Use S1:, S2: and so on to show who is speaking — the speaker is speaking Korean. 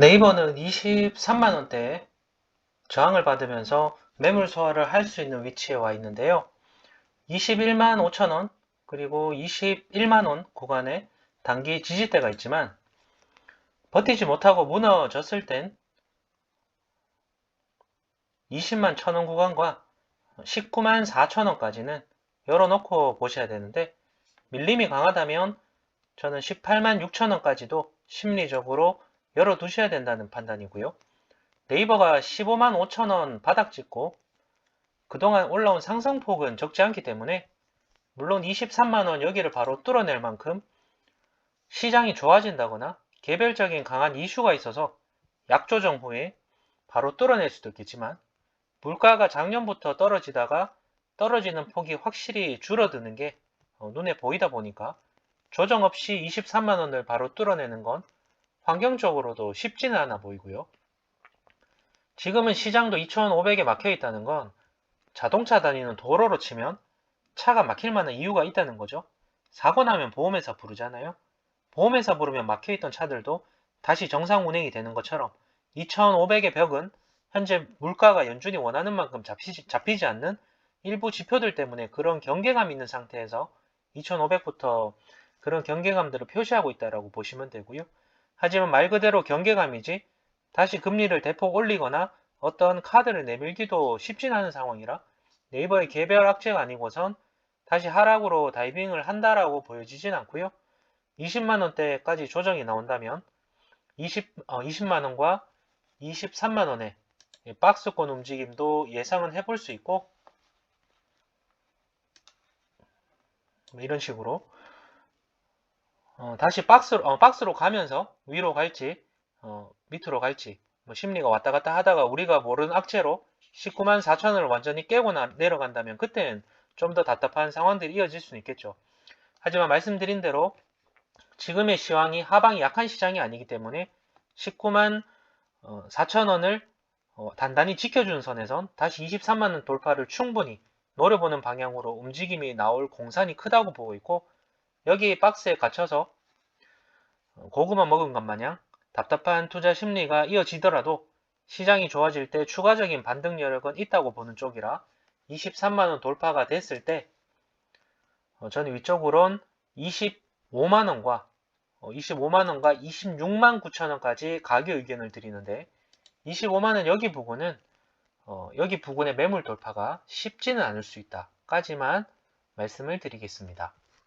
S1: 네이버는 23만원대 저항을 받으면서 매물 소화를 할 수 있는 위치에 와 있는데요. 21만 5천원 그리고 21만원 구간에 단기 지지대가 있지만 버티지 못하고 무너졌을 땐 20만 천원 구간과 19만 4천원까지는 열어놓고 보셔야 되는데 밀림이 강하다면 저는 18만 6천원까지도 심리적으로 열어두셔야 된다는 판단이고요. 네이버가 15만 5천원 바닥 찍고 그동안 올라온 상승폭은 적지 않기 때문에 물론 23만원 여기를 바로 뚫어낼 만큼 시장이 좋아진다거나 개별적인 강한 이슈가 있어서 약조정 후에 바로 뚫어낼 수도 있겠지만 물가가 작년부터 떨어지다가 떨어지는 폭이 확실히 줄어드는 게 어, 눈에 보이다 보니까 조정 없이 23만원을 바로 뚫어내는 건 환경적으로도 쉽지는 않아 보이고요. 지금은 시장도 2,500에 막혀 있다는 건 자동차 다니는 도로로 치면 차가 막힐 만한 이유가 있다는 거죠. 사고 나면 보험회사 부르잖아요. 보험회사 부르면 막혀 있던 차들도 다시 정상 운행이 되는 것처럼 2,500의 벽은 현재 물가가 연준이 원하는 만큼 잡히지, 잡히지 않는 일부 지표들 때문에 그런 경계감 있는 상태에서 2,500부터 그런 경계감들을 표시하고 있다고 보시면 되고요. 하지만 말 그대로 경계감이지 다시 금리를 대폭 올리거나 어떤 카드를 내밀기도 쉽진 않은 상황이라 네이버의 개별 악재가 아니고선 다시 하락으로 다이빙을 한다라고 보여지진 않고요. 20만원대까지 조정이 나온다면 20, 어, 20만원과 23만원의 박스권 움직임도 예상은 해볼 수 있고 뭐 이런 식으로 어, 다시 박스로, 어, 박스로 가면서 위로 갈지 어, 밑으로 갈지 뭐 심리가 왔다 갔다 하다가 우리가 모르는 악재로 19만 4천원을 완전히 깨고 나, 내려간다면 그때는 좀 더 답답한 상황들이 이어질 수는 있겠죠. 하지만 말씀드린 대로 지금의 시황이 하방이 약한 시장이 아니기 때문에 19만 4천원을 어, 단단히 지켜주는 선에선 다시 23만원 돌파를 충분히 노려보는 방향으로 움직임이 나올 공산이 크다고 보고 있고 여기 박스에 갇혀서 고구마 먹은 것 마냥 답답한 투자 심리가 이어지더라도 시장이 좋아질 때 추가적인 반등 여력은 있다고 보는 쪽이라 23만원 돌파가 됐을 때 어, 저는 위쪽으론 25만원과 25만원과 26만 9천원까지 가격 의견을 드리는데 25만원 여기 부분은 어, 여기 부분의 매물 돌파가 쉽지는 않을 수 있다 까지만 말씀을 드리겠습니다.